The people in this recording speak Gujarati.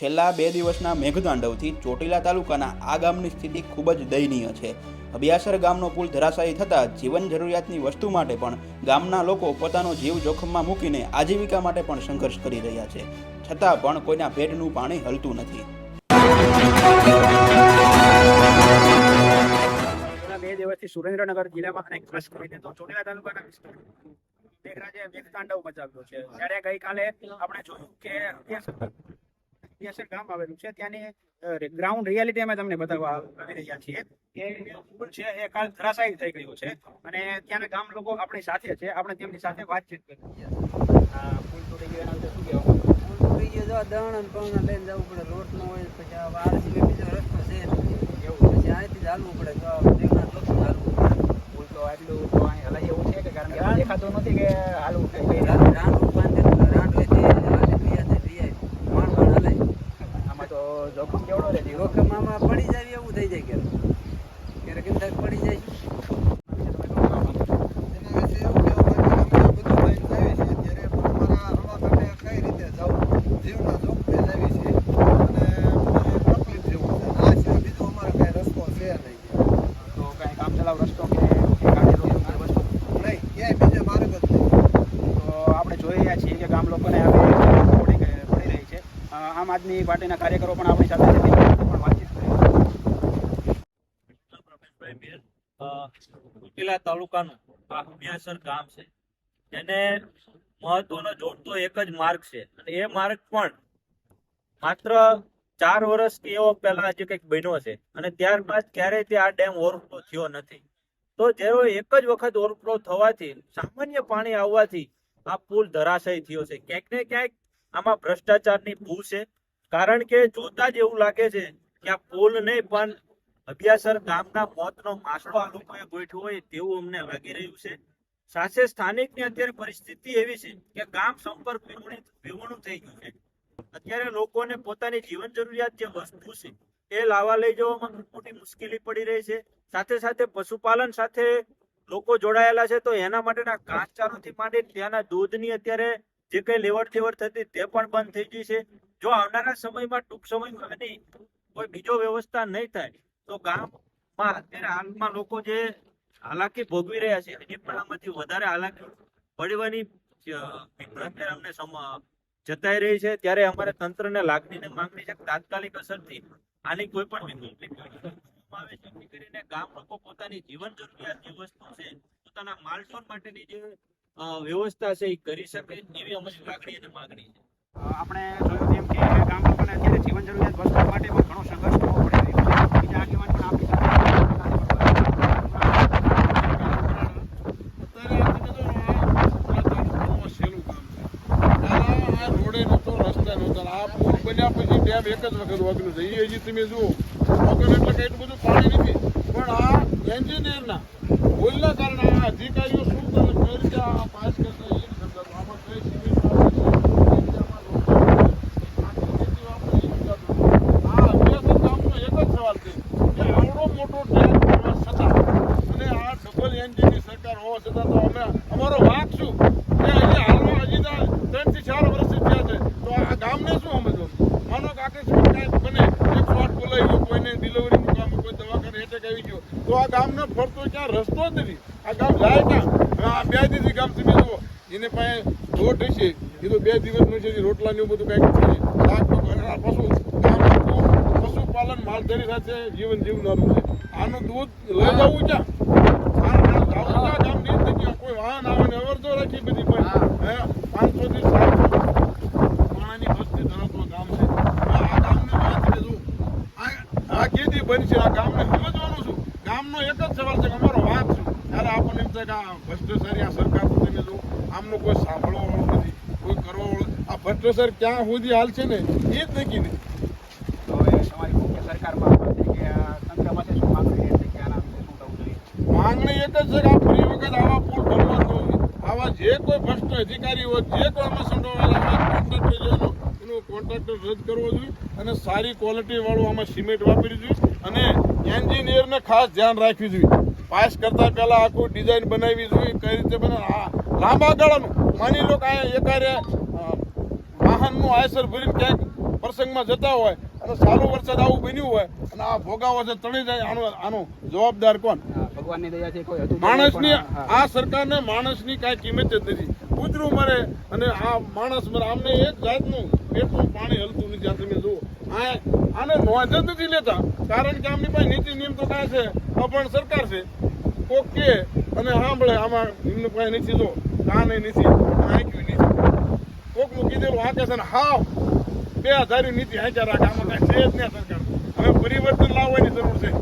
છેલ્લા બે દિવસના મેઘતાંડવથી ચોટીલા તાલુકાના આ ગામની સ્થિતિ ખૂબ જ દયનીય છે. અભ્યાસર ગામનો પુલ ધરાશાયી થતાં જીવન જરૂરિયાતની વસ્તુ માટે પણ ગામના લોકો પોતાનો જીવ જોખમમાં મૂકીને આજીવિકા માટે પણ સંઘર્ષ કરી રહ્યા છે. છતાં પણ કોઈના પેટનું પાણી હલતું નથી. દિવસથી સુરેન્દ્રનગર જિલ્લામાં અને ખાસ કરીને તો ચોટીલા તાલુકાના વિસ્તારમાં મેઘરાજે મેઘતાંડવ મચાવ્યો છે. ત્યારે ગઈકાલે આપણે જોયું કે અભ્યાસર ગામ આવેલું છે. ત્યાંની ગ્રાઉન્ડ રિયાલિટી અમે તમને બતાવવા આવી રહ્યા છીએ કે પુલ છે એ કાલ ધરાશાયી થઈ ગયો છે. અને ત્યાંના ગામ લોકો આપણી સાથે છે. આપણે તેમની સાથે વાતચીત કરી પુલ તૂટી ગયો એના શું કહેવા ઉડી ગયો જો દણ અને પવન લઈને જવું પડે. રોડ નો હોય પછી આ સિવાય બીજો રસ્તો છે. એવું પછી અહીંથી ચાલવું પડે. તો દેવનાથ લખી હાલવું પડે. પુલ તો આટલું તો અહીં હલાય એવું છે કે કારણ કે દેખાતું નથી કે હાલવું કઈ કઈ રાંડ રાંડ ઉપાંતે રાંડ હોય તે હાલે રિયા તે રિયા માણ માણ હાલે આમાં તો જોખમ કેવડો રહે પડી જાય એવું થઈ જાય ક્યારેક. ક્યારેક એમ પડી જાય. આમ આદમી પાર્ટીના કાર્યકરો પણ આપણી સાથે છે તેમની સાથે પણ વાતચીત કરી પ્રમેશભાઈ મેર અ, ચોટીલા તાલુકાનું આ ગામ છે. એને મહત્વનો જોડતો એક જ માર્ગ છે. અને એ માર્ગ પણ માત્ર ચાર વર્ષ કે એવો પહેલા જે કંઈક બન્યો છે. અને ત્યારબાદ ક્યારેય તે આ ડેમ ઓવરફ્લો થયો નથી. તો જેવો એક જ વખત ઓવરફ્લો થવાથી, સામાન્ય પાણી આવવાથી આ પુલ ધરાશય થયો છે. ક્યાંક ને ક્યાંક આમાં ભ્રષ્ટાચારની ભૂ છે. કારણ કે જોતા જ એવું લાગે છે કે આ પુલ નહીં, પણ અભ્યાસર ગામના મોતનો માસડો આ ગોઠવ્યો હોય તેવું અમને લાગી રહ્યું છે. સાથે સ્થાનિકની અત્યારે પરિસ્થિતિ એવી છે કે ગામ સંપર્ક વિહોણી થઈ ગયું છે. અત્યારે લોકોને પોતાની જીવન જરૂરિયાત જે વસ્તુ છે એ લાવવા લઈ જવામાં મોટી મુશ્કેલી પડી રહી છે. સાથે સાથે પશુપાલન સાથે લોકો જોડાયેલા છે તો એના માટેના ઘાસચારોથી માંડી ત્યાંના દૂધની અત્યારે જે કઈ લેવડ દેવડ થતી તે પણ બંધ થઈ ગઈ છે. જો આવનારા સમયમાં ટૂંક સમયમાં કોઈ બીજો વ્યવસ્થા નહીં થાય તો ગામમાં અત્યારે હાલમાં લોકો જે હાલાકી ભોગવી રહ્યા છે, એની પણ આમાંથી વધારે હાલાકી પડવાની અમને જતાઈ રહી છે, ત્યારે અમારે તંત્રને લાગણી ને માંગણી છે તાત્કાલિક અસરથી આની કોઈ પણ આવે કરીને ગામ લોકો પોતાની જીવન જરૂરિયાત જે વસ્તુ છે, પોતાના માલસોન માટેની જે વ્યવસ્થા છે, એ કરી શકે એવી અમારી લાગણી અને માંગણી છે. આપણે જોયું તેમ કે ગામ લોકોને અત્યારે જીવન જરૂરિયાત વસ્તુ માટે પણ ઘણો સંઘર્ષ કરવો પડી રહ્યો છે બીજા આગેવાન પણ આપણી રોડે નહોતો રસ્તા નહોતા આ પુલ બન્યા પછી ડેમ એક જ વખત વાગલું છે. એ હજી તમે જુઓ એટલે કે એટલું બધું પાણી નથી. પણ આ ભૂલના કારણે અધિકારીઓ શું કરે, કઈ આ પાસ કરતા એ નથી સમજાતું આમાં કઈ સિમેન્ટ આ અભ્યાસ ગામનો એક જ સવાલ છે કે આવડો મોટો ડેમ હોવા છતાં અને આ ડબલ એન્જિનની સરકાર હોવા છતાં તો અમે અમારો વાંક શું કે હજી હાલમાં હજી તો ત્રણથી ચાર વર્ષથી થયા છે તો આ ગામને શું સમજવું માનો કે આકસ્મિક કાંઈક બને એક શોટ બોલાવી ગયો કોઈને ડિલિવરીનું કામ કોઈ દવાખાને એટેક આવી ગયો. તો આ ગામને ફરતો ક્યાં? રસ્તો જ નથી. આ ગામ જાય ક્યાં? આ બે દીધી ગામ તમે જુઓ એને પાસે રોટ હશે. એ તો બે દિવસનું છે રોટલા ને એવું બધું કંઈક શાક પશુ પશુપાલન માલધારી સાથે જીવન જીવનારું છે. આનું દૂધ લઈ જવું ક્યાં? કોઈ વાહન આવે ને અવરતો રાખી બધી પાંચસો થી સાતસો માણાની વસ્તી ધરાવતું ગામ છે હવે આ ગામને વાત કીધું આ આ કેદી બનશે આ ગામને સમજવાનું છું ગામનો એક જ સવાલ છે કે અમારો વાત શું કે આ ભ્રષ્ટાચારી આ સરકાર તો તમે જો આમનું કોઈ સાંભળવા વાળું નથી કોઈ કરવા વાળું આ ભ્રષ્ટાચાર ક્યાં સુધી હાલશે ને એ જ નક્કી શું માંગણી એક જ છે કે આ ફરી વખત આવા પુલ બનવા જોઈએ. આવા જે કોઈ ભ્રષ્ટ અધિકારી હોય જે કોઈ અમે સંડોવાયેલા કોન્ટ્રાક્ટર જેનો એનો કોન્ટ્રાક્ટર રદ કરવો જોઈએ અને સારી ક્વોલિટી વાળું આમાં સિમેન્ટ વાપરી જોઈએ અને એન્જિનિયરને ખાસ ધ્યાન રાખવી જોઈએ. પાસ કરતા પહેલા આખું ડિઝાઇન બનાવવી જોઈએ કઈ રીતે બને આ લાંબા ગાળાનું. માની લો કે અહીંયા એકારે વાહનનું આયસર ભરીને ક્યાંક પ્રસંગમાં જતા હોય અને ચાલુ વરસાદ આવું બન્યું હોય અને આ ભોગાવો છે તળી જાય આનો આનો જવાબદાર કોણ? ભગવાનની દયાથી કોઈ માણસની આ સરકારને માણસની કાંઈ કિંમત જ નથી. કૂતરું મરે અને આ માણસ મરે આમને એક જાતનું પેટનું પાણી હલતું નથી. આ તમે જુઓ. આ આને નોંધ જ નથી લેતા કારણ કે આમની પાસે નીતિ નિયમ તો કાંઈ છે. અપણ સરકાર છે, કોક કે અને સાંભળે, આમાં એમની પાસે નથી, જો નહીં નથી આંખ્યું નથી. કોક મૂકી કીધેલું હાંકે છે ને, હાવ, બે હજારી નીતિ હાંક્યા રાખે, આમાં કાંઈ છે જ નહીં સરકાર હવે પરિવર્તન લાવવાની જરૂર છે.